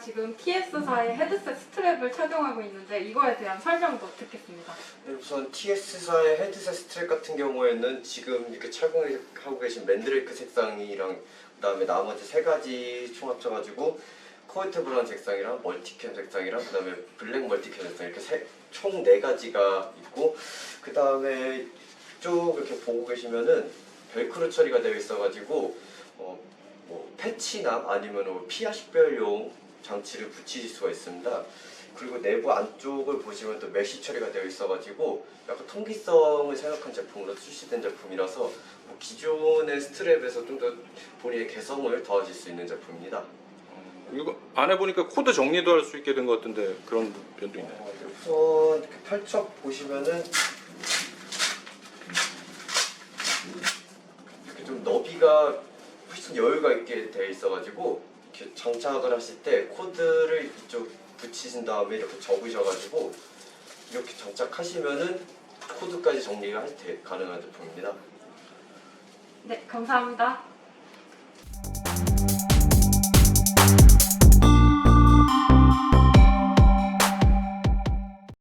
지금 TS사의 헤드셋 스트랩을 착용하고 있는데 이거에 대한 설명도 듣겠습니다. 네, 우선 TS사의 헤드셋 스트랩 같은 경우에는 지금 이렇게 착용하고 계신 맨드레이크 색상이랑 그다음에 나머지 세 가지 총 합쳐가지고 코이트 브라운 색상이랑 멀티캠 색상이랑 그다음에 블랙 멀티캠 색상 이렇게 총 네 가지가 있고 그다음에 쭉 이렇게 보고 계시면은 벨크로 처리가 되어 있어가지고 어, 뭐 패치나 아니면 뭐 피하 식별용 장치를 붙이실 수가 있습니다. 그리고 내부 안쪽을 보시면 또 메쉬 처리가 되어 있어가지고 약간 통기성을 생각한 제품으로 출시된 제품이라서 뭐 기존의 스트랩에서 좀 더 본인의 개성을 더하실 수 있는 제품입니다. 이거 안에 보니까 코드 정리도 할 수 있게 된 것 같은데 그런 면도 있나요? 어, 우선 이렇게 펼쳐 보시면은 이렇게 좀 너비가 훨씬 여유가 있게 되어 있어가지고 장착을 하실 때 코드를 이쪽 붙이신 다음에 이렇게 접으셔가지고 이렇게 장착하시면은 코드까지 정리가 가능한 제품입니다. 네, 감사합니다.